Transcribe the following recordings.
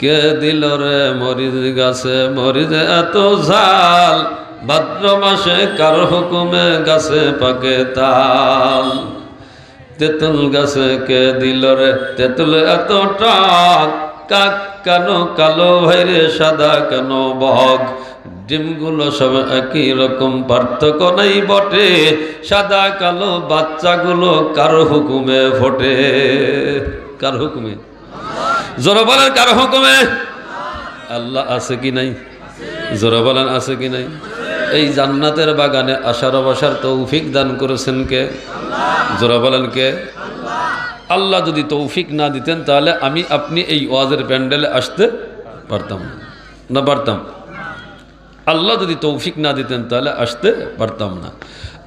কে দিল রে মরিচ গাছে? মরিচ এত ঝাল। ভাদ্র মাসে কার হুকুমে গাছে পাকে তাল? তেঁতুল গাছে কে দিল রে তেঁতুল এত টাক? কাক কেন কালো ভাইরে সাদা কেন বক? ডিমগুলো সব একই রকম, পার্থক্য নেই বটে। সাদা কালো বাচ্চাগুলো কার হুকুমে ফোটে? কার হুকুমে? জোরে বলেন কার হুকুমে? আল্লাহ আছে কি নাই? জোরে বলেন আছে কি নাই? এই জান্নাতের বাগানে আশার বসার তৌফিক দান করেছেন কে? জোরে বলেন কে? আল্লাহ যদি তৌফিক না দিতেন, তাহলে আমি আপনি এই ওয়াজের প্যান্ডেলে আসতে পারতাম না। না পারতাম। আল্লাহ যদি তৌফিক না দিতেন, তাহলে আসতে পারতাম না।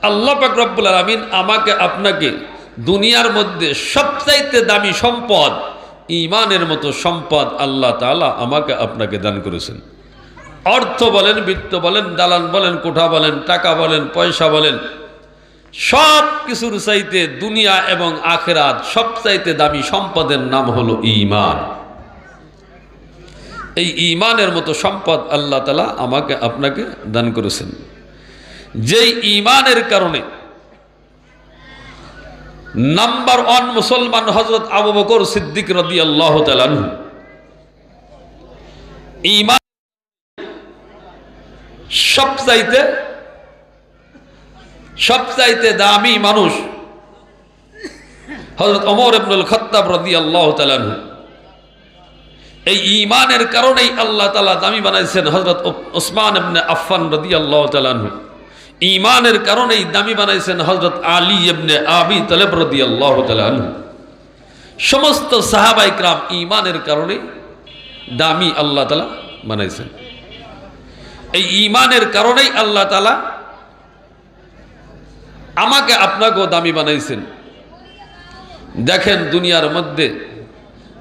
আল্লাহ পাক রব্বুল আলমিন আমাকে আপনাকে দুনিয়ার মধ্যে সবচাইতে দামি সম্পদ ইমানের মতো সম্পদ আল্লাহ তালা আমাকে আপনাকে দান করেছেন। অর্থ বলেন, বৃত্ত বলেন, দালান বলেন, কোঠা বলেন, টাকা বলেন, পয়সা বলেন, সব কিছুর চাইতে দুনিয়া এবং আখেরাত সব চাইতে দামি সম্পদের নাম হলো ইমান এই ইমানের মতো সম্পদ আল্লাহ তালা আমাকে আপনাকে দান করেছেন। যেই ইমানের কারণে নাম্বার ওয়ান মুসলমান হজরত আবু বকর সিদ্দিক রদি আল্লাহ ইমান সবচাইতে সবচাইতে দামি মানুষ হজরত অমর ইবনুল খত্তাব রদি আল্লাহ তালানহু এই ইমানের কারণেই আল্লাহ তালা দামি বানাইছেন হজরত ওসমান আফফান রদি আল্লাহ তালানহু ইমানের কারণেই দামি বানাইছেন হজরত আলী ইবনে আবি তলেব রদি আল্লাহ সমস্ত সাহাবাই ক্রাম ইমানের কারণে দামি আল্লাহ তালা বানাইছেন। এই ইমানের কারণেই আল্লাহ তালা আমাকে আপনাকেও দামি বানাইছেন। দেখেন দুনিয়ার মধ্যে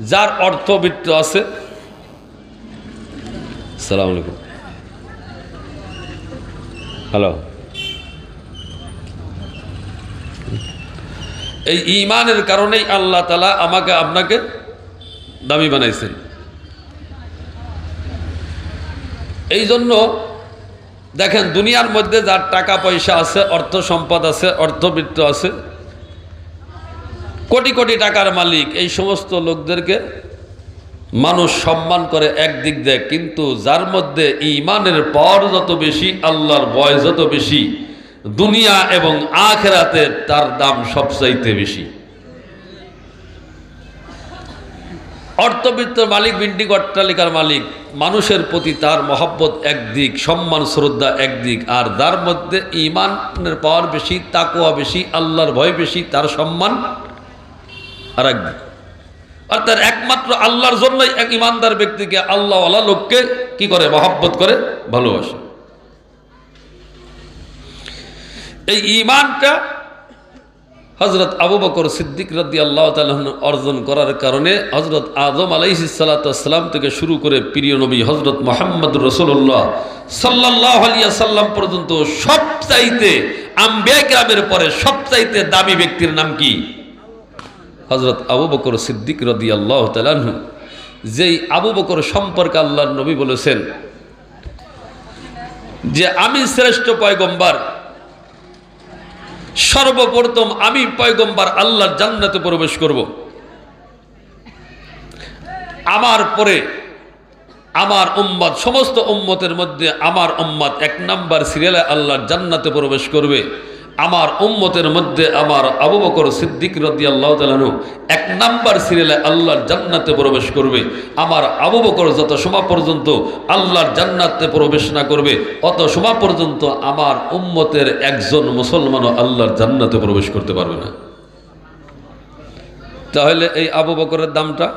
যার অর্থবিত্ত আছে, সালাম আলাইকুম। হ্যালো। এই ইমানের কারণেই আল্লাহ তালা আমাকে আপনাকে দামি বানাইছেন। এই জন্য দেখেন, দুনিয়ার মধ্যে যার টাকা পয়সা আছে, অর্থ সম্পদ আছে, অর্থবৃত্ত আছে, কোটি কোটি টাকার মালিক, এই সমস্ত লোকদেরকে মানুষ সম্মান করে একদিক দেয়, কিন্তু যার মধ্যে ইমানের পর যত বেশি, আল্লাহর বয় যত বেশি দুনিয়া এবং আখেরাতে তার দাম সবচাইতে বেশি। অর্থবিত্ত মালিক বিল্ডিং অট্টালিকার মালিক, মানুষের প্রতি তার মহব্বত একদিক, সম্মান, শ্রদ্ধা একদিক, আর যার মধ্যে ইমানের পাওয়ার বেশি তাকুয়া বেশি, আল্লাহর ভয় বেশি, তার সম্মান আর একদিক অর্থাৎ একমাত্র আল্লাহর জন্যই এক ইমানদার ব্যক্তিকে আল্লাহওয়ালা লোককে কি করে? মহব্বত করে, ভালোবাসে। এই ইমানটা হজরত আবু বকর সিদ্দিক রদি আল্লাহ অর্জন করার কারণে হজরত আজম আলাইসালাম থেকে শুরু করে প্রিয় নবী হজরত মোহাম্মদ রসুল্লাহ সাল্লাহ আলিয়া সাল্লাম পর্যন্ত সবচাইতে আম্বিয়া গ্রামের পরে সবচাইতে দামি ব্যক্তির নাম কি? হজরত আবু বকর সিদ্দিক রদি আল্লাহ তালাহু যেই আবু বকর সম্পর্কে আল্লাহ নবী বলেছেন যে, আমি শ্রেষ্ঠ পয়গম্বার সর্বপ্রথম আমি পয়গম্বার আল্লাহর জান্নাতে প্রবেশ করব। আমার পরে আমার উম্মাদ সমস্ত উম্মতের মধ্যে আমার উম্মাদ এক নাম্বার সিরিয়ালে আল্লাহর জান্নাতে প্রবেশ করবে। আমার উম্মতের মধ্যে আমার আবু বকর সিদ্দিক রদি আল্লাহ তালানু এক নাম্বার সিরিয়ালে আল্লাহর জান্নাতে প্রবেশ করবে। আমার আবু বকর যত সময় পর্যন্ত আল্লাহর জান্নাতে প্রবেশ না করবে, অত সময় পর্যন্ত আমার উম্মতের একজন মুসলমানও আল্লাহর জান্নাতে প্রবেশ করতে পারবে না। তাহলে এই আবু বকরের দামটা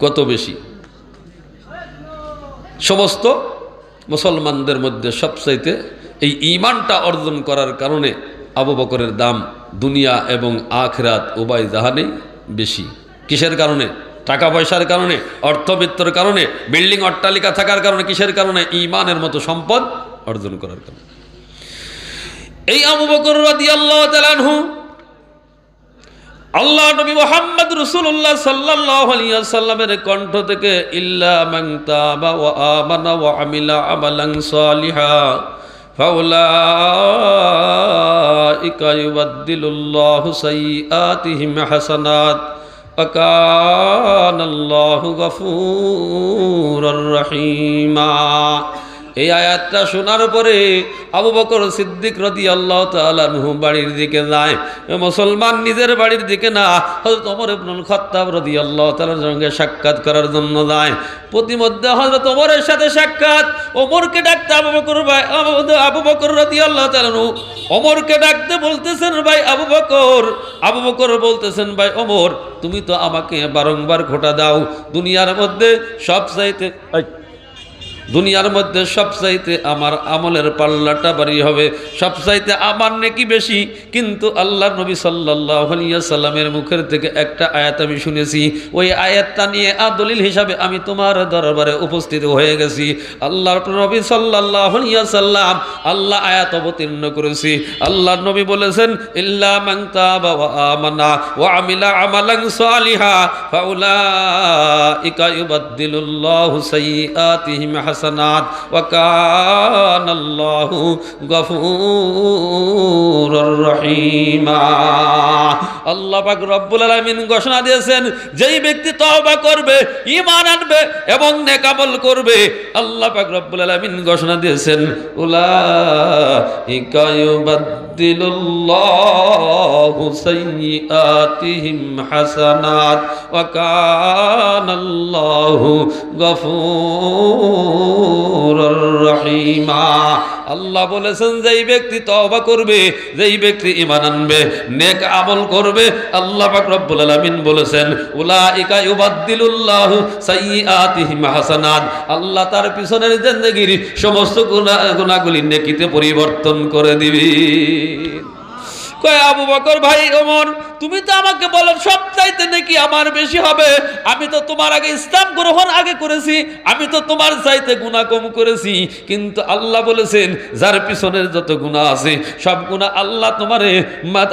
কত বেশি? সমস্ত মুসলমানদের মধ্যে সবচাইতে এই ইমানটা অর্জন করার কারণে আবু বকরের দাম দুনিয়া এবং আখরাত উভয় জাহানেই বেশি। কিসের কারণে? টাকা পয়সার কারণে, অর্থবিত্তর কারণে, বিল্ডিং, অট্টালিকা থাকার কারণে, কিসের কারণে? ইমানের মতো সম্পদ অর্জন করার কারণে। এই আবু বকর রাদিয়াল্লাহু তাআলাহু আল্লাহ নবী মোহাম্মদ রসুল্লাহ সাল্লাহ সাল্লামের কণ্ঠ থেকে, ইল্লা সালিহা। فأولئك يبدل الله سيئاتهم حسنات وكان الله غفورا رحيما এই আয়াতটা শোনার পরে আবু বকর সিদ্দিক রদি আল্লাহ তালু বাড়ির দিকে যায়। মুসলমান নিজের বাড়ির দিকে না হজরত অমর ইবনুল খত্তাব রদি আল্লাহ তালার সঙ্গে সাক্ষাৎ করার জন্য যায়। প্রতিমধ্যে হজরত ওমরের সাথে সাক্ষাৎ, ওমরকে ডাকতে আবু বকর ভাই, আবু- বকর রদি আল্লাহ তালু অমরকে ডাকতে বলতেছেন, ভাই আবু বকর। আবু বকর বলতেছেন, ভাই অমর তুমি তো আমাকে বারংবার ঘোটা দাও। দুনিয়ার মধ্যে সব চাইতে দুনিয়ার মধ্যে সবচাইতে আমার আমলের পাল্লাটা বাড়ি হবে, সবচাইতে আমার নেকি বেশি। কিন্তু আল্লাহ নবী সাল্লাহ সাল্লামের মুখের থেকে একটা আয়াত আমি শুনেছি। ওই আয়াতটা নিয়ে আদলিল হিসাবে আমি তোমার দরবারে উপস্থিত হয়ে গেছি। আল্লাহর নবী সাল্লাহ সাল্লাম আল্লাহ আয়াত অবতীর্ণ করেছি। আল্লাহ নবী বলেছেন, ইল্লা আমানা ওয়া আমিলা আমালান সালিহা হাসানাত ওয়াকানাল্লাহু গফুরুর রহিমা। আল্লাহ পাক রব্বুল আলামিন ঘোষণা দিয়েছেন, যেই ব্যক্তি তওবা করবে, ঈমান আনবে এবং নেক আমল করবে, আল্লাহ পাক রব্বুল আলামিন ঘোষণা দিয়েছেন উলা উলাইকা ইউবাদদিলুল্লাহু সাইয়্যাতিহিম হাসানাত ওয়া কানাল্লাহু গফুরুর রহিমা। আল্লাহ বলেছেন, যেই ব্যক্তি তওবা করবে, যেই ব্যক্তি ঈমান আনবে, নেক আমল করবে, আল্লাহ পাক রব্বুল আলামিন বলেছেন, উলাইকা ইউবাদদিলুল্লাহু সাইয়্যাতিহিম হাসানাত। আল্লাহ তার পিছনের জিন্দেগির সমস্ত গুনাহ গুনাহগুলি নেকিতে পরিবর্তন করে দিবি। কয় আবু বকর ভাই ওমর তুমি তো আমাকে বলো সব চাইতে নাকি আমার বেশি হবে। আমি তো তোমার আগে ইসলাম গ্রহণ আগে করেছি, আমি তো তোমার চাইতে গুণা কম করেছি। কিন্তু আল্লাহ বলেছেন, যার পিছনের যত গুণা আছে, সব গুণা আল্লাহ তোমারে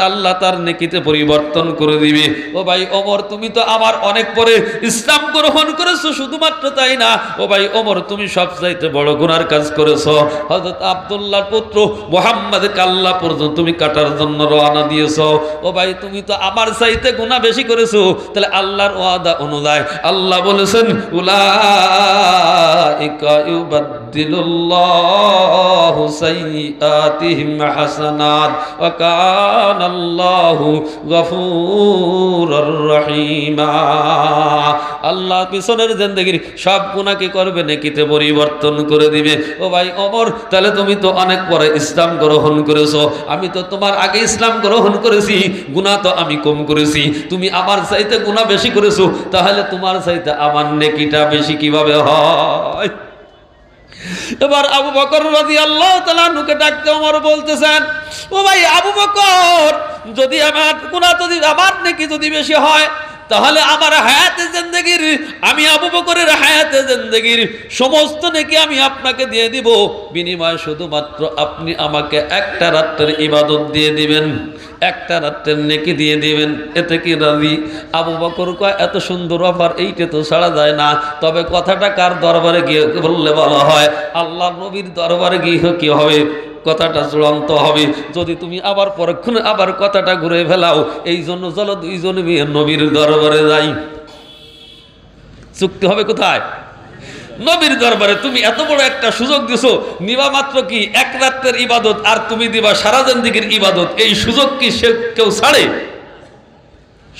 আল্লাহ তার নেকিতে পরিবর্তন করে দিবে। ও ভাই ওমর, তুমি তো আমার অনেক পরে ইসলাম গ্রহণ করেছ, শুধুমাত্র তাই না? ও ভাই ওমর, তুমি সব চাইতে বড় গুনার কাজ করেছ। হযরত আব্দুল্লাহর পুত্র মোহাম্মদ কাল্লা পর্যন্ত তুমি কাটার জন্য রওনা দিয়েছ। ও ভাই তুমি তো আমার চাইতে গুণা বেশি করেছ তাহলে আল্লাহর ওয়াদা অনুযায়ী আল্লাহ বলেছেন উলাইকা ইউবাদদিলুল্লাহু সাইয়্যাতিহিম হাসানাত ওয়া কানাল্লাহু গফুরুর রহিমা আল্লাহ পিছনের জিন্দেগির সব গুণাকে করবে, নেকিতে পরিবর্তন করে দিবে। ও ভাই অমর তাহলে তুমি তো অনেক পরে ইসলাম গ্রহণ করেছ। আমি তো তোমার আগে ইসলাম গ্রহণ করেছি গুণা তো আমি কম করেছি। তুমি আমার চাইতে গুণা বেশি করেছ, তাহলে তোমার চাইতে আমার নেকিটা বেশি কীভাবে হয়? এবার আবু বকর রাজি আল্লাহ তালুকে ডাকতে আমার বলতেছেন, ও ভাই আবু বকর, যদি আমার গুণা যদি আমার নাকি যদি বেশি হয় তাহলে আমার হায়াতে জিন্দগির, আমি আবু বকরের হায়াতে জিন্দগির সমস্ত নাকি আমি আপনাকে দিয়ে দিব। বিনিময়ে শুধুমাত্র আপনি আমাকে একটা রাত্রের ইবাদত দিয়ে দিবেন, একটা রাত্রের নেকি দিয়ে দিবেন। এতে কি রাজি? আবু বকর কয়, এত সুন্দর অফার, এইটা তো ছাড়া যায় না। তবে কথাটা কার দরবারে গিয়ে বললে বলা হয়? আল্লাহ নবীর দরবারে গিয়ে কি হবে? কথাটা চূড়ান্ত হবে। যদি তুমি আবার পরক্ষণে আবার কথাটা ঘুরে ফেলাও, এই জন্য চলো দুইজন মেয়ে নবীর দরবারে যাই। চুক্তি হবে কোথায়? নবীর দরবারে। তুমি এত বড় একটা সুযোগ দিছো, নিবা মাত্র কি এক রাত্রের ইবাদত আর তুমি দিবা সারা দিকের ইবাদত। এই সুযোগ কি সে কেউ ছাড়ে?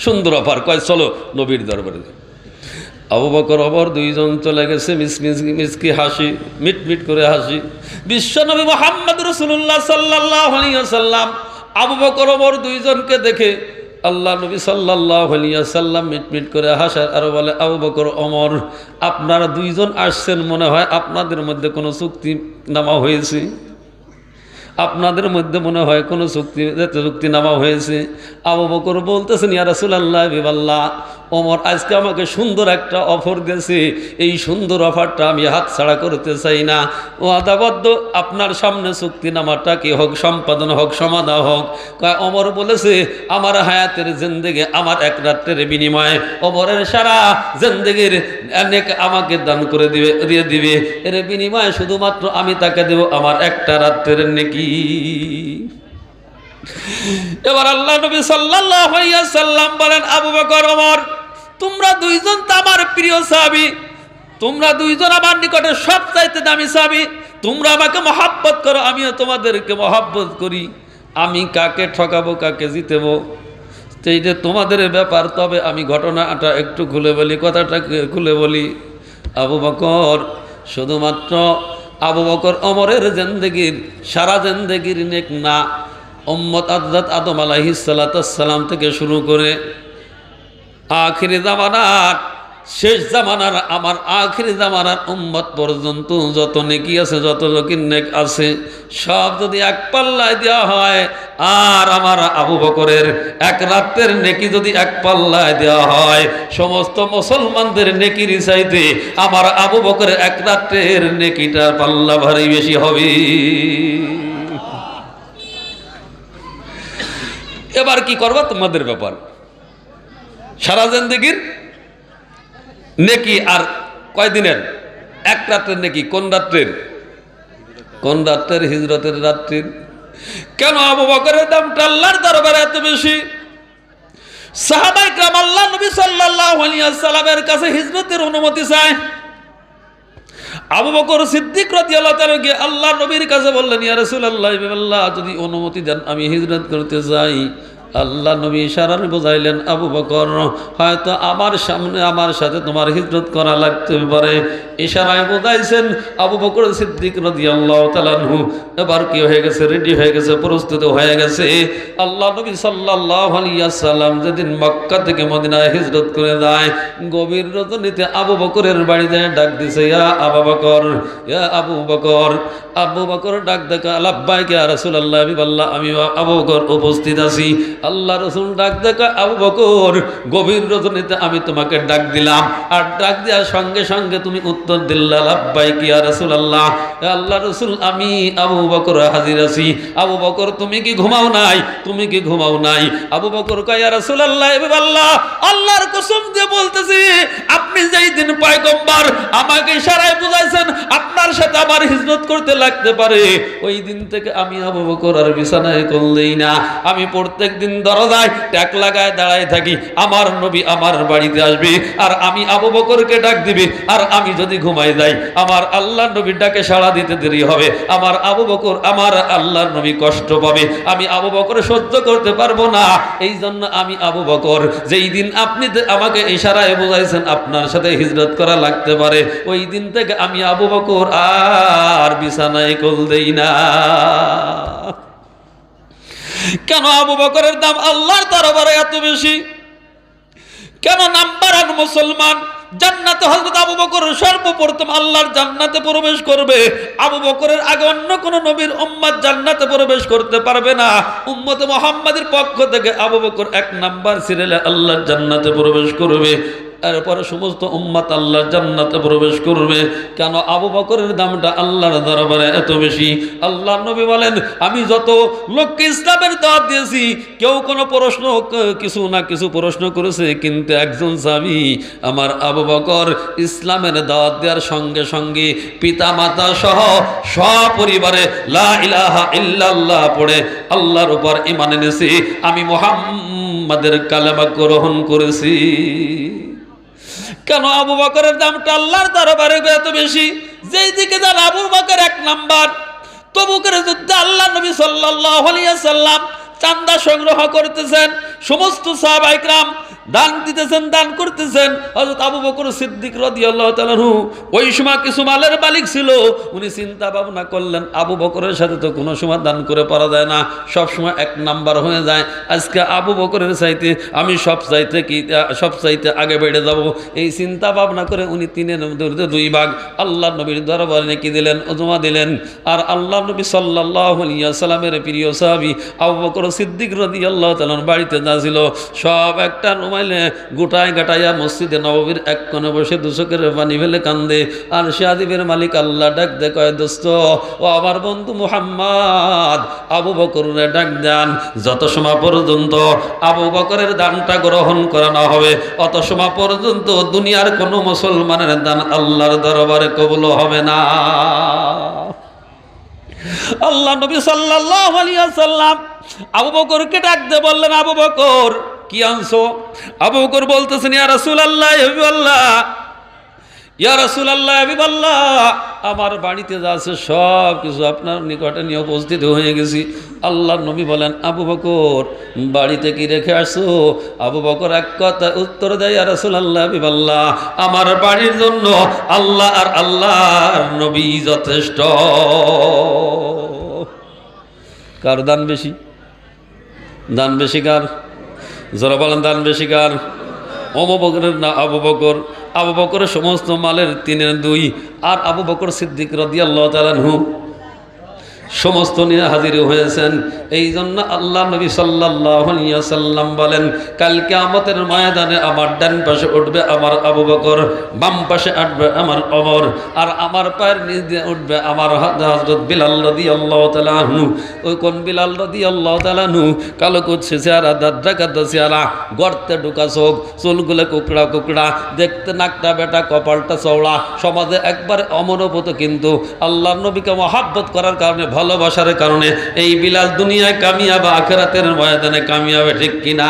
সুন্দর অফার। কয়, চলো নবীর দরবারে যাই। আবু বকর অবর দুইজন চলে গেছে মিস মিস মিসকি, হাসি, মিট মিট করে হাসি। বিশ্বনবী মোহাম্মদ রসুল্লাহ সাল্লাহ সাল্লাম আবু বকর অবর দুইজনকে দেখে আল্লাহ নবী সাল্লাহ সাল্লাম মিট মিট করে হাসার আর বলে, আবু বকর অমর, আপনারা দুইজন আসছেন মনে হয় আপনাদের মধ্যে কোনো চুক্তি নামা হয়েছে? আপনাদের মধ্যে মনে হয় কোনো চুক্তি চুক্তি নামা হয়েছে? আবু বকর বলতেছেন, ইয়া রাসূলুল্লাহ, বিবাল্লাহ ওমর, আজকে আমাকে সুন্দর একটা অফার দিয়েছে। এই সুন্দর অফারটা আমি হাতছাড়া করতে চাই না। ও আদাবদ্ধ, আপনার সামনে চুক্তি চুক্তিনামাটা কি হোক, সম্পাদন হোক, সমাধান হোক। অমর বলেছে, আমার হায়াতের জিন্দেগে আমার এক রাত্রের বিনিময়ে। অমরের সারা জিন্দেগির অনেক আমাকে দান করে দিবে, দিয়ে দিবে। এর বিনিময়ে শুধুমাত্র আমি তাকে দেব আমার একটা রাত্রের নেকি। এবার আল্লাহ নবী আলাইহি সাল্লাম বলেন, আবু বকর, ওমর তোমরা দুইজন তো আমার প্রিয় সাহাবী। তোমরা দুইজন আমার নিকটে সব চাইতে দামি সাহাবী। তোমরা আমাকে মহাব্বত করো, আমিও তোমাদেরকে মহাব্বত করি। আমি কাকে ঠকাবো, কাকে জিতেবো? যে তোমাদের ব্যাপার, তবে আমি ঘটনাটা একটু খুলে বলি, কথাটা খুলে বলি। আবু বকর, শুধুমাত্র আবু বকর অমরের জেন্দেগির, সারা জেন্দেগির নেক না ওম্মত আদাত আদম আলাহিসাল্লাম থেকে শুরু করে আখিরি জামানার শেষ জামানার, আমার আখিরি জামানার উম্মত পর্যন্ত যত নেকি আছে, যত জকির নেক আছে, সব যদি এক পাল্লায় দেওয়া হয়, আর আমার আবু বকরের এক রাত্রের নেকি যদি এক পাল্লায় দেওয়া হয়, সমস্ত মুসলমানদের নেকির চাইতে আমার আবু বকরের এক রাত্রের নেকিটার পাল্লা ভারী বেশি হবে। এবার কি করবা তোমাদের ব্যাপার? সারা জিন্দগির নেকি আর কয়দিনের? এক রাত্রের নেকি, কোন রাত্রের? কোন রাত্রের? হিজরতের রাত্রির। কেন আবু বকরের দামটা আল্লাহর দরবারে এত বেশি? সাহাবাই ক্রাম আল্লাহ নবী সাল্লামের কাছে হিজরতের অনুমতি চায়। আবু বকর সিদ্দিক গিয়ে আল্লাহ নবীর কাছে বললেন, ইয়া রাসূলুল্লাহ আল্লাহ, যদি অনুমতি দেন, আমি হিজরত করতে যাই আল্লাহ নবী ইশারার বোঝাইলেন, আবু বকর, হয়তো আমার সামনে, আমার সাথে তোমার হিজরত করা লাগতে পারে। ইশারায় বোঝাইছেন, আবু বকর সিদ্দিক রাদিয়াল্লাহু তাআলাহু এবার কি হয়ে গেছে? রেডি হয়ে গেছে, প্রস্তুত হয়ে গেছে। আল্লাহ নবী সাল্লাল্লাহু আলাইহি সাল্লাম যেদিন মক্কা থেকে মদিনায় হিজরত করে যায়, গভীর রজনীতে আবু বকরের বাড়িতে ডাক দিছে, ইয়া আবু বকর, ইয়া আবু বকর। আবু বকর ডাক দেখা লাব্বাইকে রাসূলুল্লাহ আমি বললাম আমি আবু বকর উপস্থিত আছি। আল্লাহ রসুল ডাক দেখা, আবু বকর গভীর রজনীতে আমি তোমাকে ডাক দিলাম। আর ডাক দেওয়ার সঙ্গে সঙ্গে তুমি উত্তর দিল্লা, লাব্বাই কি আর রসুল আল্লাহ আল্লাহ রসুল, আমি আবু বকর হাজির আছি। আবু বকর, তুমি কি ঘুমাও নাই? তুমি কি ঘুমাও নাই? আবু বকর কাইয়া রসুল আল্লাহ আল্লাহ আল্লাহর কসম দিয়ে বলতেছি, আপনি যেই দিন পয়গম্বর আমাকে ইশারায় বুঝাইছেন, আপনার সাথে আমার হিজরত করতে লাগতে পারে। ওই দিন থেকে আমি আবু বকর আর বিছানায় করলেই না। আমি প্রত্যেক দিন দরজায় ট্যাক লাগায় দাঁড়ায় থাকি, আমার নবী আমার বাড়িতে আসবে, আর আমি আবু বকরকে ডাক দিবে, আর আমি যদি ঘুমাই যাই, আমার আল্লাহ নবীর ডাকে সাড়া দিতে দেরি হবে, আমার আবু বকর আমার আল্লাহর নবী কষ্ট পাবে, আমি আবু বকর সহ্য করতে পারব না এই জন্য আমি আবু বকর, যেই দিন আপনি আমাকে ইশারায় বোঝাইছেন, আপনার সাথে হিজরত করা লাগতে পারে, ওই দিন থেকে আমি আবু বকর আর বিছানায় কল দেই না। কেন আবু বকরের দাম আল্লাহর দরবারে এত বেশি? কেন নাম্বার ওয়ান মুসলমান? জান্নাতে হযরত আবু বকর সর্বপ্রথম আল্লাহর জান্নাতে প্রবেশ করবে। আবু বকরের আগে অন্য কোন নবীর উম্মত জান্নাতে প্রবেশ করতে পারবে না। উম্মতে মুহাম্মাদের পক্ষ থেকে আবু বকর এক নাম্বার সিরিয়ালে আল্লাহর জান্নাতে প্রবেশ করবে। এরপরে সমস্ত উম্মাত আল্লাহ জান্নাতে প্রবেশ করবে। কেন আবু বকরের দামটা আল্লাহর দরবারে এত বেশি? আল্লাহ নবী বলেন, আমি যত লোককে ইসলামের দাওয়াত দিয়েছি, কেউ কোনো প্রশ্ন, কিছু না কিছু প্রশ্ন করেছে, কিন্তু একজন স্বামী আমার আবু বকর ইসলামের দাওয়াত দেওয়ার সঙ্গে সঙ্গে পিতা মাতা সহ সপরিবারে লা ইল্লাল্লাহ পড়ে আল্লাহর উপর ইমান এনেছি। আমি মোহাম্মদের কালেমা গ্রহণ করেছি। কেন আবু বকরের দামটা আল্লাহর দরবারে এত বেশি? যেই দিকে যান আবু বকর এক নাম্বার। তবুকের যুদ্ধে আল্লাহ নবী আলাইহি সাল্লাম চান্দা সংগ্রহ করতেছেন। সমস্ত সাহাবাইকরাম দান দিতেছেন, দান করতেছেন। হযরত আবু বকর সিদ্দিক রাদিয়াল্লাহু তাআলা ওই সময় কিছু মালের মালিক ছিল। উনি চিন্তা ভাবনা করলেন, আবু বকরের সাথে তো কোনো সময় দান করে পারা যায় না। সব সময় এক নাম্বার হয়ে যায়। আজকে আবু বকরের চাইতে আমি সব চাইতে কি সব চাইতে আগে বেড়ে যাব। এই চিন্তা ভাবনা করে উনি তিনের মধ্যে দুই ভাগ আল্লাহ নবীর দরবারে নেকি দিলেন ওজমা দিলেন। আর আল্লাহ নবী আলাইহি সাল্লামের প্রিয় সাহাবী আবু বকর সিদ্দিক রাদিয়াল্লাহু তাআলার বাড়িতে যা ছিল সব একটা ঘুমাইলে গোটায় গাটাইয়া মসজিদে নববীর এক কোণে বসে দুচকের পানি ফেলে কান্দে। আর আদিবের মালিক আল্লাহ ডাক দে কয়, দোস্ত, ও আমার বন্ধু মুহাম্মদ, আবু বকরে ডাক দেন। যত সময় পর্যন্ত আবু বকরের দানটা গ্রহণ করানো হবে, অত সময় পর্যন্ত দুনিয়ার কোনো মুসলমানের দান আল্লাহর দরবারে কবুল হবে না। আল্লাহ নবী সাল্লাল্লাহু আলাইহি ওয়াসাল্লাম আবু বকরকে ডাক দিয়ে বললেন, আবু বকর কি আনছো? আবু বকর বলতেছেন, ইয়া রাসূলুল্লাহ হাবিবাল্লাহ, ইয়া রাসূলুল্লাহ হাবিবাল্লাহ, আমার বাড়িতে যা আছে সব কিছু আপনার নিকটে নিয়ে উপস্থিত হয়ে গেছি। আল্লাহ নবী বলেন, আবু বকর, বাড়িতে কি রেখে আসো আবু বকর এক কথা উত্তর দেয়, ইয়া রাসূলুল্লাহ হাবিবাল্লাহ, আমার বাড়ির জন্য আল্লাহ আর আল্লাহর নবী যথেষ্ট। কার দান বেশি? দান বেশি কার? যারা বলেন দান বেশি কার? অবু বকরের না আবু বকর? আবু বকরের সমস্ত মালের তিনের দুই। আর আবু বকর সিদ্দিক রদিয়াল্লাহ তালানহু সমস্ত নিয়ে হাজির হয়েছেন। এই জন্য আল্লাহ নবী সাল্লাম বলেন কালকে আমতের ময়দানে আমার ডান পাশে উঠবে আমার আবু বকর, বাম পাশে উঠবে আমার অমর আর আমার পায়ের নিচ দিয়ে উঠবে আমার হজরত বিলাল রদি আল্লাহ তালাহনু ওই কোন বিলাল রদি আল্লাহ তালাহনু কালো কুচ্ছে চেহারা দাদ্রা কাদ্দা চেহারা, গর্তে ঢুকা চোখ, চুলগুলো কুকড়া কুকড়া, দেখতে নাকটা বেটা, কপালটা চওড়া। সমাজে একবার অমনোভূত কিন্তু আল্লাহ নবীকে মহাব্বত করার কারণে ভালোবাসার কারণে এই বিলাল দুনিয়ায় কামিয়াব আখেরাতের ময়দানে কামিয়াবে ঠিক কিনা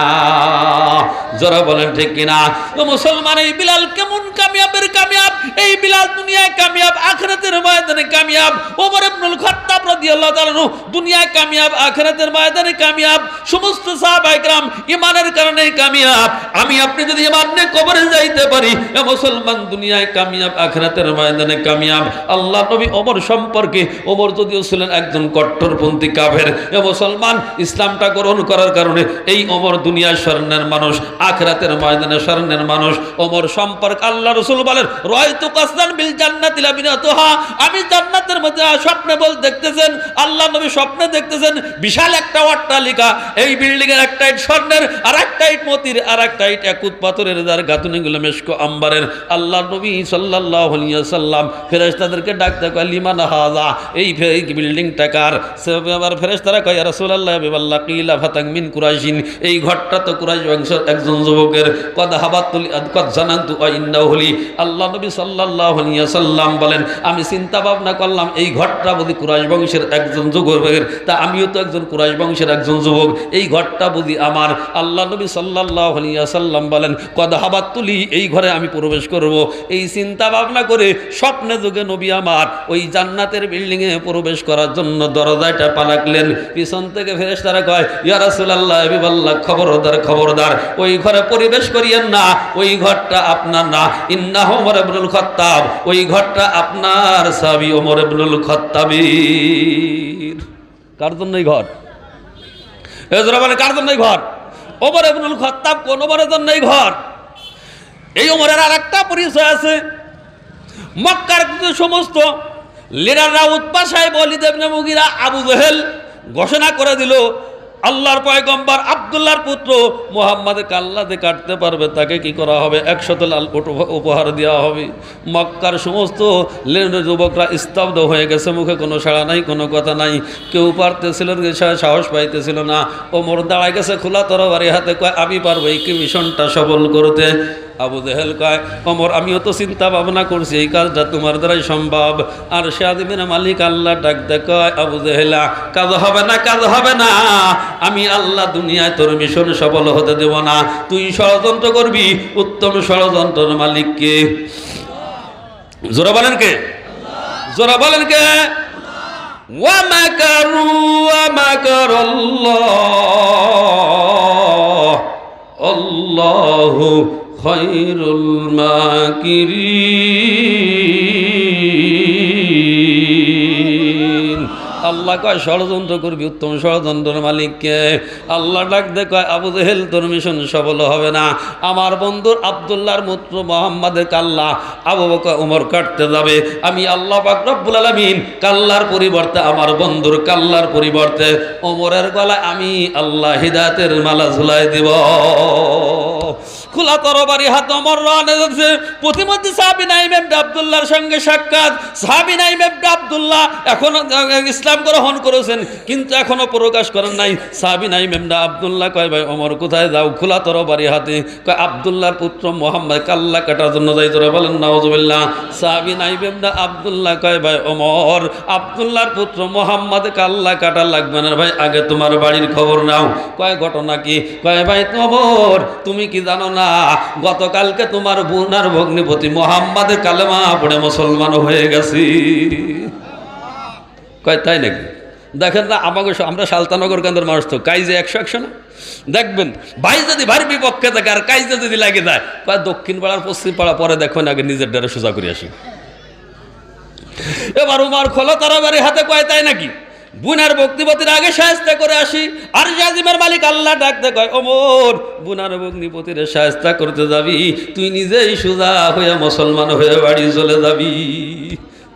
যারা বলেন ঠিক কিনা ও মুসলমান এই বিলাল কেমন কামিয়াবের কামিয়াব এই বিলাল দুনিয়ায় কামিয়াব আখেরাতের ময়দানে কামিয়াব ওমর ইবনুল খাত্তাব রাদিয়াল্লাহু তাআলা আনহু দুনিয়ায় কামিয়াব আখেরাতের ময়দানে কামিয়াব সমস্ত সাহাবায়ে کرام ইমানের কারণে কামিয়াব আমি আপনি যদি ইমান নিয়ে কবরে যাইতে পারি এ মুসলমান দুনিয়ায় কামিয়াব আখেরাতের ময়দানে কামিয়াব আল্লাহ নবী ওমর সম্পর্কে ওমর যদিও ছিলেন একজন কট্টরপন্থী কাফের। এ মুসলমান, ইসলামটা গ্রহণ করার কারণে এই ওমর দুনিয়ার স্বর্ণের মানুষ, আখরাতের ময়দানে স্বর্ণের মানুষ। ওমর সম্পর্ক আল্লাহ রসুল বলেন, রয়তু কাসদান বিল জান্নাতি লাবিনাতুহা। আমি জান্নাতের মধ্যে স্বপ্নে বল দেখতেছেন, আল্লাহ নবী স্বপ্নে দেখতেছেন, বিশাল একটা অট্টালিকা। এই বিল্ডিং এর একটা ইট স্বর্ণের আর একটা ইট মতির আর একটা ইট একুত পাথরের, যার গাতুনিগুলো মেশকো আম্বারের। আল্লাহ নবী আলাইহি সাল্লাম ফেরেশতাদেরকে ডাকতে কয়, লিমান হাজা? এই ফে- এই বিল্ডিংটা কার সে আবার ফেরেশতারা কয় বিবাল্লাহ কিলা ফাতাং মিন কুরাইশিন। এই তো কুরাইশ বংশের একজন যুবকের। কদ কদ জানান্তু আল্লাহ নবী আলাইহি সাল্লাম বলেন, আমি চিন্তা ভাবনা করলাম, এই ঘরটা বুঝি কুরাইশ বংশের একজন যুবকের, তা আমিও তো একজন কুরাইশ বংশের একজন যুবক। এই ঘরটা বুঝি আমার। আল্লাহ নবী আলাইহি সাল্লাম বলেন, কদ হাবাতুলি এই ঘরে আমি প্রবেশ করব। এই চিন্তা ভাবনা করে স্বপ্নে যুগে নবী আমার ওই জান্নাতের বিল্ডিং এ প্রবেশ করার জন্য দরজাটা পালাকলেন। পিছন থেকে ফেরেশতারা কয়, ইয়া রাসূলুল্লাহ, হাবিবাল্লাহ, খবরদার খবরদার, ওই ঘরে পরিবেশ করিয়েন না, ওই ঘরটা আপনার না। ইন্নাহু ওমর ইবনুল খত্তাব, ওই ঘরটা আপনার সাবি ওমর ইবনুল খাত্তাবীর। কার জন্য এই ঘর? এজরা বলে কার জন্য এই ঘর? ওমর ইবনুল খাত্তাব কোন ওমরের জন্য এই ঘর? এই ওমরের আর একটা পরিচয় আছে। মক্কার সমস্ত লিডাররা উৎপাশায় বলি দেবনে মুগিরা, আবু জহেল ঘোষণা করে দিল, আল্লাহর পয়গম্বর আবদুল্লাহর পুত্র মোহাম্মদ কাল্লাতে কাটতে পারবে, তাকে কি করা হবে? একশত লাল উপহার দেওয়া হবে। মক্কার সমস্ত যুবকরা স্তব্ধ হয়ে গেছে, মুখে কোনো সাড়া নাই, কোনো কথা নাই। কেউ পারতেছিল সাহস পাইতেছিল না। ও মোর দাঁড়ায় গেছে খোলা তরবারি হাতে, কয়, আমি পারব এই কি মিশনটা সফল করতে? আবু দেহেল কয় অমর আমিও তো চিন্তা ভাবনা করছি এই কাজটা তোমার দ্বারাই সম্ভব আর সাদিমের মালিক আল্লাহ ডাক দে কয় আবু দেহেলা কাজ হবে না কাজ হবে না আমি আল্লাহ দুনিয়ায় তোর মিশন সফল হতে দেব না তুই ষড়যন্ত্র করবি উত্তম ষড়যন্ত্রের মালিককে জোরা বলেন কে জোরা বলেন কে ومكروا ومكر الله الله খৈরুল মাকিরি আল্লাহ কয়, ষড়যন্ত্র করবি উত্তম ষড়যন্ত্রের মালিককে। আল্লাহ ডাক দে, কয়, আবু জেহেল, তোর মিশন সফল হবে না। আমার বন্ধুর আবদুল্লাহর মুত্র মোহাম্মদের কাল্লা আবু বকা উমর কাটতে যাবে। আমি আল্লাহ রব্বুল আলমিন কাল্লার পরিবর্তে, আমার বন্ধুর কাল্লার পরিবর্তে, ওমরের গলায় আমি আল্লাহ হিদাতের মালা ঝুলাই দিব। খোলা তরবারি হাত অমর প্রতিমধ্যে সাহাবী নাইম ইবনে আব্দুল্লাহর সঙ্গে সাক্ষাৎ। সাহাবী নাইম ইবনে আব্দুল্লাহ এখনও ইসলাম গ্রহণ করেছেন, কিন্তু এখনও প্রকাশ করেন নাই। সাহাবী নাইম ইবনে আব্দুল্লাহ কয়, ভাই অমর, কোথায় যাও? খোলা তরবারি হাতে। কয়, আব্দুল্লাহর পুত্র মোহাম্মদ, কাল্লা কাটার জন্য যাই তোরা। বলেন, নাউজুবিল্লাহ। সাহাবী নাইম ইবনে আব্দুল্লাহ কয়, ভাই অমর, আব্দুল্লাহর পুত্র মোহাম্মদ কাল্লা কাটা লাগবে না ভাই, আগে তোমার বাড়ির খবর নাও। কয়, ঘটনা কি? কয়, ভাই খবর তুমি কি জানো না। গতকালকে তোমার বোনার ভগ্নিপতি মোহাম্মদের কালেমা পড়ে মুসলমান হয়ে গেছি। কয়, তাই নাকি? দেখেন না, আমাকে আমরা সালতানগর কেন্দ্রের মানুষ তো, কাইজে একশো একশো না? দেখবেন, ভাই যদি ভারী বিপক্ষে থাকে আর কাইজে যদি লাগে যায়, কয় দক্ষিণ পাড়ার পশ্চিম পাড়া পরে দেখবেন আগে নিজের দ্বারা সোজা করে আসি। এবার উমার খোলো তারা বাড়ি হাতে কয়, তাই নাকি? বুনার ভক্তিপতির আগে সাহায্য করে আসি। আর জাজিমের মালিক আল্লাহ ডাকতে কয়, ওমর, বুনার ভগ্নিপতির সাহায্য করতে যাবি, তুই নিজেই সোজা হয়ে মুসলমান হয়ে বাড়ি চলে যাবি।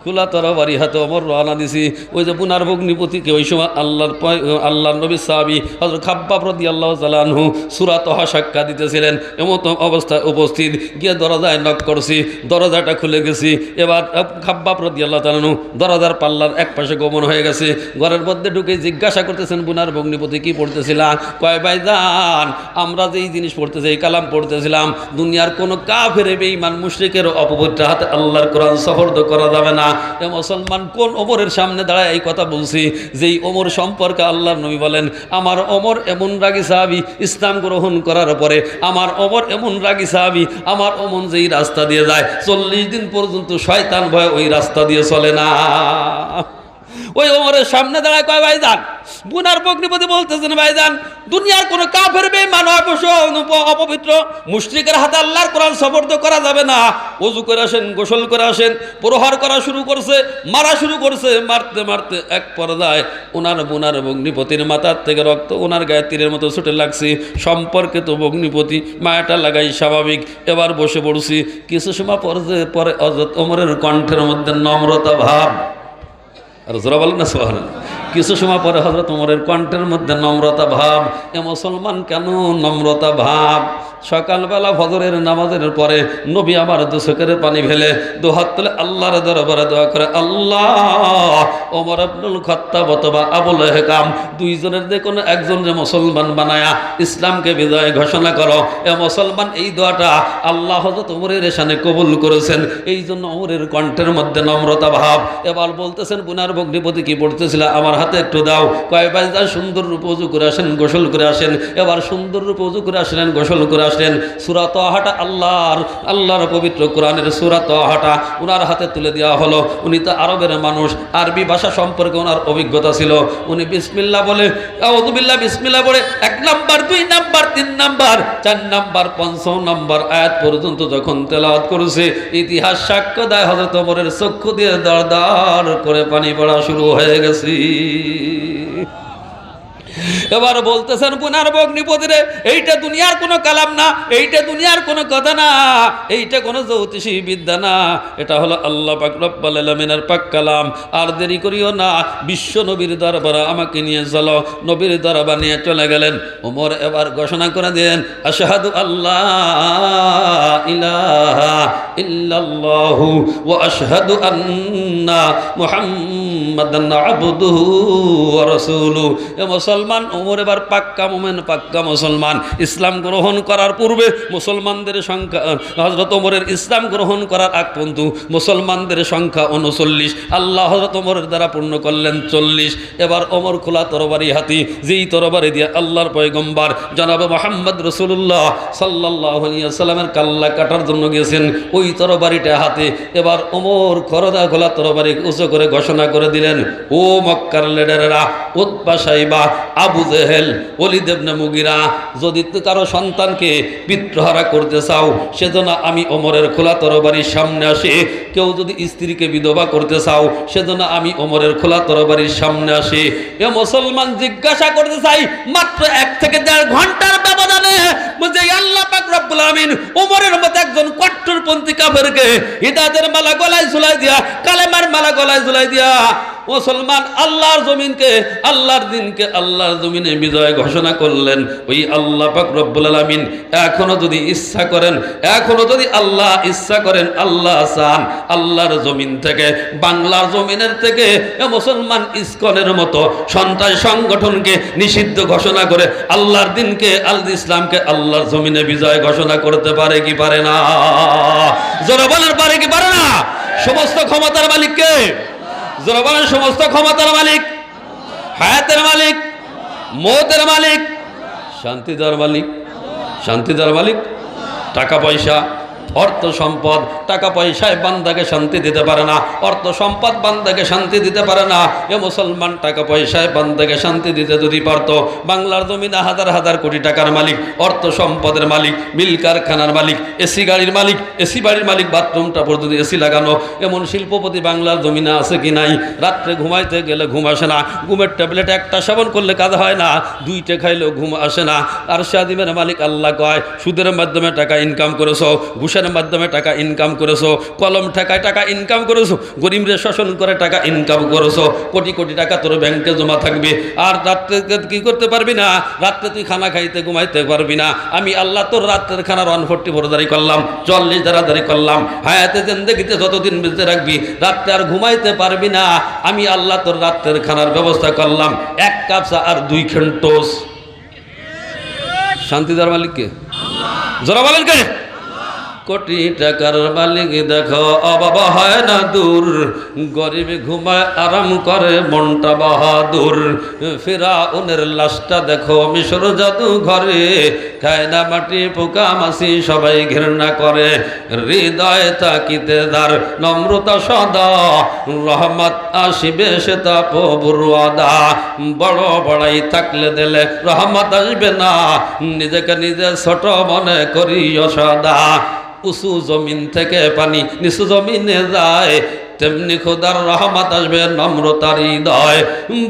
খোলা তরা বাড়ি হাতে অমর রওনা দিছি। ওই যে বুনার বগ্নিপতিকে ওই সময় আল্লাহর আল্লাহর নবী সাহাবি হজরত খাব্বা প্রতি আল্লাহ জালানহু সুরাত সাক্ষা দিতেছিলেন। এমত অবস্থায় উপস্থিত, গিয়ে দরজায় নক করছি, দরজাটা খুলে গেছি। এবার খাব্বা প্রতি আল্লাহ তালানু দরজার পাল্লার এক পাশে গমন হয়ে গেছে। ঘরের মধ্যে ঢুকে জিজ্ঞাসা করতেছেন, বুনার ভগ্নিপতি কি পড়তেছিলাম কয়, ভাই যান আমরা যেই জিনিস পড়তেছি, এই কালাম পড়তেছিলাম। দুনিয়ার কোনো কাফের, বেঈমান, মুশরিকের অপবিত্র হাতে আল্লাহর কোরআন সফর্দ করা যাবে না। এ মুসলমান কোন ওমরের সামনে দাঁড়ায় এই কথা বলছি? যেই ওমর সম্পর্কে আল্লাহর নবী বলেন, আমার ওমর এমন রাগি সাহাবি ইসলাম গ্রহণ করার পরে, আমার ওমর এমন রাগি সাহাবি, আমার ওমন যেই রাস্তা দিয়ে যায়, চল্লিশ দিন পর্যন্ত শয়তান ভয় ওই রাস্তা দিয়ে চলে না। ওই ওমরের সামনে দাঁড়ায় কয়, ভাইজান বুনার বগ্নিপতি বলতেছেন, ভাইজান, দুনিয়ার কোনো কাফের বেমান অবশ্য অপবিত্র। মুশরিকের হাতে আল্লাহর কোরআন সবর্দ করা যাবে না। অজু করে আসেন, গোসল করে আসেন, প্রহার করা শুরু করছে, মারা শুরু করছে। মারতে মারতে এক পর্যায়ে ওনার বুনার বগ্নিপতির মাথার থেকে রক্ত ওনার গায়ে তীরের মতো ছুটে লাগছে। সম্পর্কে তো বগ্নিপতি মায়াটা লাগাই স্বাভাবিক। এবার বসে পড়ছি। কিছু সময় পরে পরে অজত ওমরের কণ্ঠের মধ্যে নম্রতা ভাব। আর জোরা বলেন না সোহান কিছু সময় পরে হজরত উমরের কণ্ঠের মধ্যে নম্রতা ভাব, এ মুসলমান কেন নম্রতা ভাব? সকালবেলা ফজরের নামাজের পরে নবী আমার চোখের পানি ফেলে দু হাত তুলে আল্লাহর দরবারে দোয়া করে, আল্লাহ, ওমর আব্দুল খত্তাব অথবা আবুল হেকাম দুইজনের যে কোনো একজন যে মুসলমান বানায়া ইসলামকে বিজয় ঘোষণা করো। এ মুসলমান, এই দোয়াটা আল্লাহ হজরত উমরের এসানে কবুল করেছেন। এই জন্য উমরের কণ্ঠের মধ্যে নম্রতা ভাব। এবার বলতেছেন, বুনার বগ্নিপতি কি পড়তেছিল? আমার হাতে একটু দাও। কয় ভাই সুন্দর রূপে উজু করে আসেন, গোসল করে আসেন। এবার সুন্দর রূপে উজু করে আসলেন, গোসল করে আসলেন সুরাত আহাটা আল্লাহর আল্লাহর পবিত্র কোরআনের সুরাত আহাটা উনার হাতে তুলে দেওয়া হলো। উনি তো আরবের মানুষ, আরবি ভাষা সম্পর্কে ওনার অভিজ্ঞতা ছিল। উনি বিসমিল্লা বলে, আউযুবিল্লাহ, বিসমিল্লাহ বলে, এক নাম্বার, দুই নাম্বার, তিন নাম্বার, চার নাম্বার পঞ্চম নাম্বার আয়াত পর্যন্ত যখন তেলাওয়াত করেছে, ইতিহাস সাক্ষ্য দেয়, হযরত ওমরের চক্ষু দিয়ে দর দর করে পানি পড়া শুরু হয়ে গেছে। এবার বলতেছেন পুনার বগ্নিপতিরে এইটা দুনিয়ার কোনো কালাম না, এইটা দুনিয়ার কোনো কথা না, এইটা কোনো জ্যোতিষী বিদ্যা না, এটা হলো আল্লাহ পাক রব্বাল আলামিনের পাক কালাম। আর দেরি করিও না, বিশ্ব নবীর দরবারে আমাকে নিয়ে চলো। নবীর দরবার নিয়ে চলে গেলেন। ওমর এবার ঘোষণা করে দেন আশহাদু আল্লাহ ইলাহা ইল্লাল্লাহু ওয়া আশহাদু আন্না রাসূলুহু মুসলমান, ওমর এবার পাক্কা মোমেন, পাক্কা মুসলমান। ইসলাম গ্রহণ করার পূর্বে মুসলমানদের সংখ্যা হজরত ওমরের ইসলাম গ্রহণ করার আগ পর্যন্ত মুসলমানদের সংখ্যা উনচল্লিশ। আল্লাহ হজরত ওমরের দ্বারা পূর্ণ করলেন চল্লিশ। এবার ওমর খোলা তরবারি হাতি, যেই তরবারি দিয়ে আল্লাহর পয়গম্বার জনাব মোহাম্মদ রসুল্লাহ সাল্লাহ সাল্লামের কাল্লা কাটার জন্য গিয়েছেন, ওই তরবারিটা হাতে। এবার ওমর খরদা খোলা তরবারি উঁচু করে ঘোষণা করে দিলেন, ও মক্কার লেডারেরা উৎপা সাইবা, আবু জেহেল অলিদেবনে মুগিরা, যদি কারও সন্তানকে পিত্রহারা করতে চাও, সেজন্য আমি ওমরের খোলা তরবারির সামনে আসে। কেউ যদি স্ত্রীকে বিধবা করতে চাও, সেজন্য আমি ওমরের খোলা তরবারির সামনে আসি। এ মুসলমান জিজ্ঞাসা করতে চাই, মাত্র এক থেকে দেড় ঘণ্টার ব্যবধানে বুঝে আল্লাহ পাক রব্বুল আমিন ওমরের মতো একজন কট্টরপন্থী কাফেরকে হিদায়াতের মালা গলায় ঝুলাই দিয়া, কালেমার মালা গলায় ঝুলাই দিয়া মুসলমান আল্লাহর জমিনকে, আল্লাহর দিনকে, আল্লাহর জমিনে বিজয় ঘোষণা করলেন। ওই আল্লাহ পাক রব্বুল আলামিন এখনও যদি ইচ্ছা করেন, এখনও যদি আল্লাহ ইচ্ছা করেন, আল্লাহ চান, আল্লাহর জমিন থেকে, বাংলার জমিনের থেকে মুসলমান ইসকনের মতো সন্ত্রাস সংগঠনকে নিষিদ্ধ ঘোষণা করে, আল্লাহর দিনকে, আল ইসলামকে আল্লাহর জমিনে বিজয় ঘোষণা করতে পারে কি পারে না? জোরে পারে কি পারে না? সমস্ত ক্ষমতার মালিক কে সমস্ত ক্ষমতার মালিক, হায়াতের মালিক, মতের মালিক শান্তি দেওয়ার মালিক শান্তি দেওয়ার মালিক, টাকা পয়সা অর্থ সম্পদ, টাকা পয়সায় বান্দাকে শান্তি দিতে পারে না। অর্থ সম্পদ বান্দাকে শান্তি দিতে পারে না। এ মুসলমান টাকা পয়সায় বান্দাকে শান্তি দিতে যদি পারত, বাংলার জমিনে হাজার হাজার কোটি টাকার মালিক, অর্থ সম্পদের মালিক, মিল কারখানার মালিক, এসি গাড়ির মালিক, এসি বাড়ির মালিক, বাথরুমটা পর্যন্ত এসি লাগানো, এমন শিল্পপতি বাংলার জমিনে আছে কি নাই? রাত্রে ঘুমাইতে গেলে ঘুম আসে না। ঘুমের ট্যাবলেট একটা সেবন করলে কাজ হয় না। দুইটা খাইলেও ঘুম আসে না। আর স্বাধীনের মালিক আল্লাহ কয়, সুদের মাধ্যমে টাকা ইনকাম করেছ, ঘুষের মাধ্যমে টাকা ইনকাম করেছ, কলম ঠেকায় টাকা ইনকাম করেছ, গরিবরে শোষণ করে টাকা ইনকাম করেছ, কোটি কোটি টাকা তোর ব্যাংকে জমা থাকবে। আর রাত্রে কি করতে পারবি না? রাত্রে তুই খানা খাইতে ঘুমাইতে পারবি না। আমি আল্লাহ তোর রাত্রের খানার ওয়ান ফোরটি বড়দারি করলাম, চল্লিশ দাঁড়াদারি করলাম। হায়াতে জিন্দগিতে যতদিন বেঁচে রাখবি, রাত্রে আর ঘুমাইতে পারবি না। আমি আল্লাহ তোর রাত্রের খানার ব্যবস্থা করলাম। এক কাপ চা আর দুই খেন টোস শান্তিদার মালিককে? জোরা বলেন কে কোটি টাকার মালিক দেখো অবাব হয় না দূর। গরিব ঘুমায়, আরাম করে, মনটা বাহাদুর। ফেরা উনের লাশটা দেখো, মিশর জাদু ঘরে খায় না মাটি, পোকা মাসি সবাই ঘৃণা করে। হৃদয় তাকিতে দার, নম্রতা সদা। রহমত আসিবে, সে তা প্রভুরদা বড় বড়াই থাকলে দিলে রহমত আসবে না। নিজেকে নিজে ছোট মনে করি সদা। উঁচু জমিন থেকে পানি নিচু জমিনে যায়। তেমনি খোদার রহমত আসবে নম্রতার হৃদয়।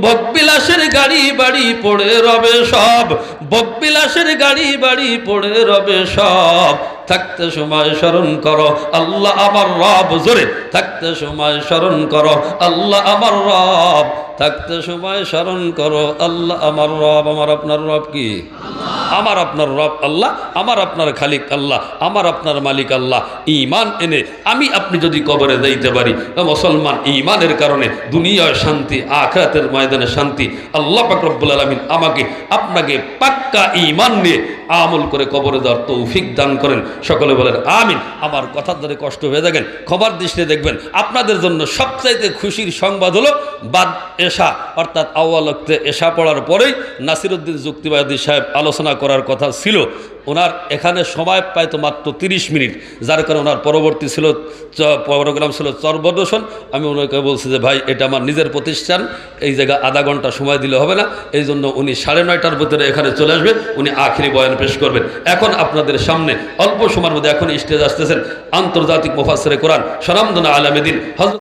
বকবিলাসের গাড়ি বাড়ি পড়ে রবে সব। বকবিলাসের গাড়ি বাড়ি পড়ে রবে সব। থাকতে সময় স্মরণ করো, আল্লাহ আমার রব। জোরে, থাকতে সময় স্মরণ করো, আল্লাহ আমার রব। থাকতে সময় স্মরণ করো, আল্লাহ আমার রব। আমার আপনার রব কি? আমার আপনার রব আল্লাহ, আমার আপনার খালিক আল্লাহ, আমার আপনার মালিক আল্লাহ। ইমান এনে আমি আপনি যদি কবরে যাইতে পারি মুসলমান ইমানের কারণে দুনিয়ায় শান্তি, আখরাতের ময়দানে শান্তি। আল্লাহ পাকরব্বুল আলমিন আমাকে, আপনাকে পাক্কা ইমান নিয়ে আমল করে কবরে দেওয়ার তৌফিক দান করেন। সকলে বলেন, আমিন। আমার কথার ধরে কষ্ট হয়ে থাকেন, খবর দৃষ্টিতে দেখবেন, আপনাদের জন্য সবচাইতে খুশির সংবাদ হলো বাদ এশা। অর্থাৎ আওয়ালক্তে এশা পড়ার পরেই নাসিরুদ্দিন যুক্তিবাদী সাহেব আলোচনা করার কথা ছিল। ওনার এখানে সময় পায় তো মাত্র তিরিশ মিনিট। যার কারণে ওনার পরবর্তী ছিল প্রোগ্রাম ছিল চরবদর্শন। আমি ওনাকে বলছি যে, ভাই, এটা আমার নিজের প্রতিষ্ঠান। এই জায়গা আধা ঘণ্টা সময় দিলে হবে না। এই জন্য উনি সাড়ে নয়টার ভিতরে এখানে চলে আসবে। উনি আখিরি বয়ান পেশ করবেন। এখন আপনাদের সামনে অল্প সময়ের মধ্যে এখন স্টেজ আসতেছেন। আন্তর্জাতিক মোফাসরে কোরআন সনামদনা আলামেদিন হজরত